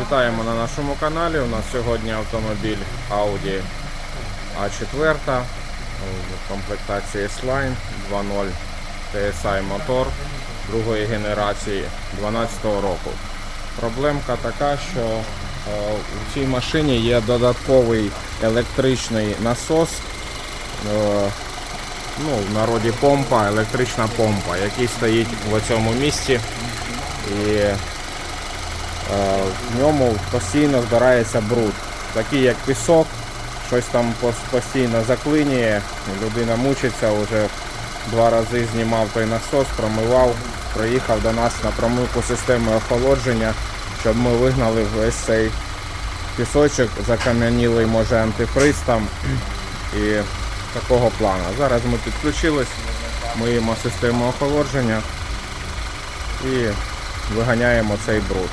Вітаємо на нашому каналі. У нас сьогодні автомобіль Audi A4 в комплектації S-Line 2.0 TSI мотор другої генерації 2012 року. Проблемка така, що е, у цій машині є додатковий електричний насос, е, ну, в народі помпа, електрична помпа, який стоїть в цьому місці. І е, в ньому постійно збирається бруд. Такий як пісок, щось там постійно заклинює, людина мучиться, вже два рази знімав той насос, промивав, приїхав до нас на промивку системи охолодження, щоб ми вигнали весь цей пісочок, закам'янілий може антифриз там і такого плану. Зараз ми підключились, миємо систему охолодження і виганяємо цей бруд.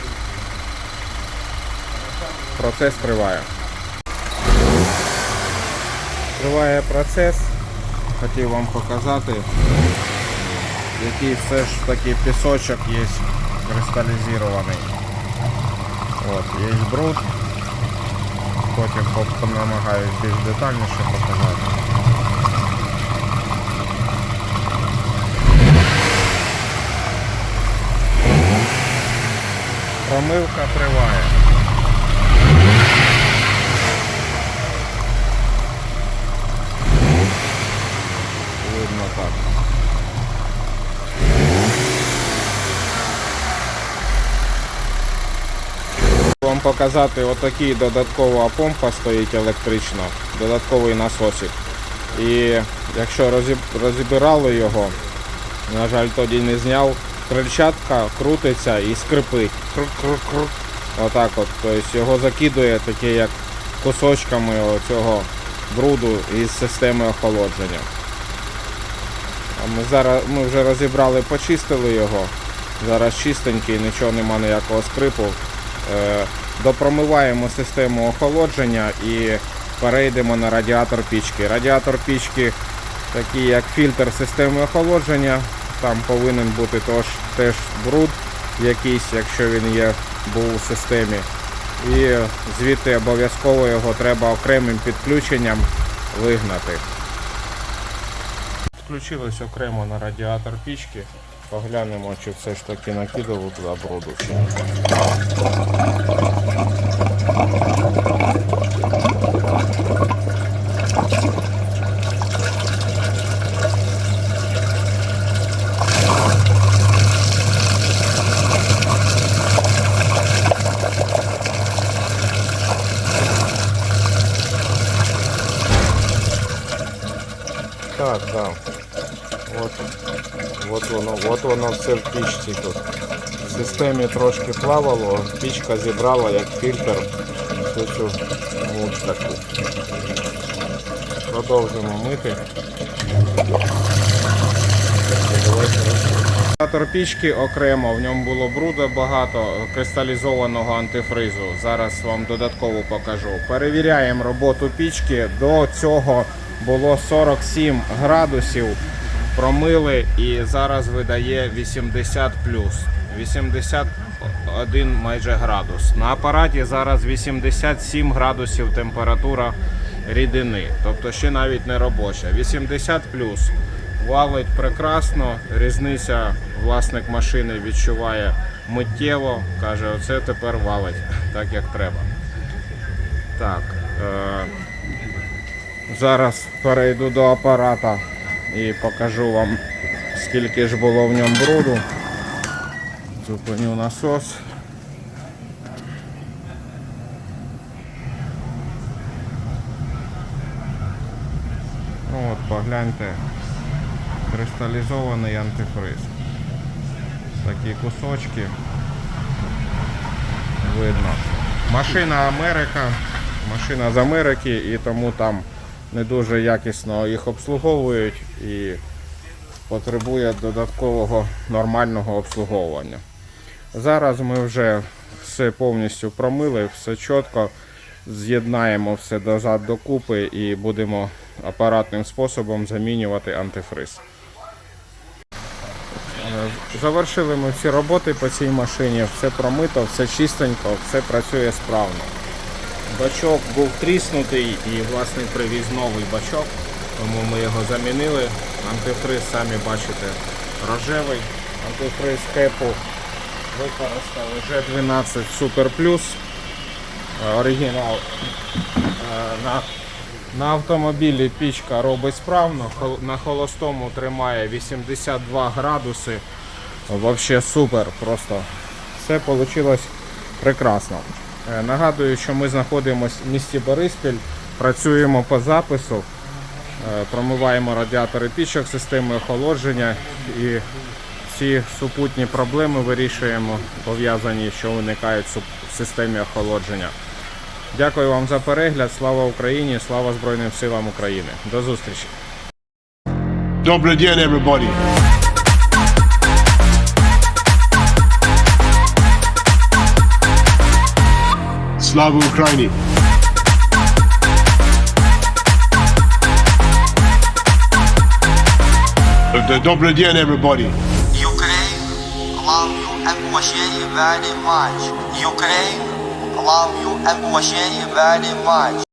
Процес триває. Триває процес. Хотів вам показати, який все ж таки пісочок є кристалізований. От, є бруд. Потім по- намагаюсь більш детальніше показати. Промивка триває. Видно так. Вам показати отакий додаткова помпа стоїть електрична, додатковий насосик. І якщо розіб- розібрали його, на жаль, тоді не зняв, крильчатка крутиться і скрипить. Крук-крук-крук. Отак от. Тобто його закидує таке як кусочками цього бруду із системи охолодження. Ми зараз ми вже розібрали, почистили його. Зараз чистенький, нічого нема ніякого скрипу. Допромиваємо систему охолодження і перейдемо на радіатор пічки. Радіатор пічки такий як фільтр системи охолодження. Там повинен бути тож, теж бруд якийсь, якщо він є, був у системі. І звідти обов'язково його треба окремим підключенням вигнати. Включились окремо на радіатор пічки. Поглянемо, чи все ж таки накидало туди бруду. чи. Так, да. От, воно, от воно все в пічці тут. В системі трошки плавало, пічка зібрала як фільтр всю цю таку. Продовжимо мити. Радіатор пічки окремо, в ньому було бруда багато, кристалізованого антифризу. Зараз вам додатково покажу. Перевіряємо роботу пічки. До цього було 47 градусів. Промили і зараз видає 80 81 майже градус. На апараті зараз 87 градусів температура рідини, тобто ще навіть не робоча. 80 Валить прекрасно, різниця власник машини відчуває миттєво, каже, оце тепер валить так як треба. Так, е- зараз перейду до апарата і покажу вам, скільки ж було в ньому бруду. Зупиню насос. Ну от, погляньте, кристалізований антифриз. Такі кусочки. Видно. Машина Америка, машина з Америки і тому там не дуже якісно їх обслуговують і потребує додаткового нормального обслуговування. Зараз ми вже все повністю промили, все чітко. З'єднаємо все дозад докупи і будемо апаратним способом замінювати антифриз. Завершили ми всі роботи по цій машині, все промито, все чистенько, все працює справно. Бачок був тріснутий і власник привіз новий бачок, тому ми його замінили. Антифриз, самі бачите, рожевий. Антифриз хепу використали G12 Super Plus. Е, Оригінал Е, на, на автомобілі пічка робить справно, на холостому тримає 82 градуси. Вообще супер, просто все вийшло прекрасно. Е, Нагадую, що ми знаходимося в місті Бориспіль, працюємо по запису, е, промиваємо радіатори пічок, системи охолодження і ці супутні проблеми вирішуємо, пов'язані, що виникають в системі охолодження. Дякую вам за перегляд. Слава Україні! Слава Збройним силам України! До зустрічі! Добрый день, everybody. Слава Украине! Д- Добрый день, everybody. Ukraine, love you and Washington very much. Ukraine, love you and Washington very much.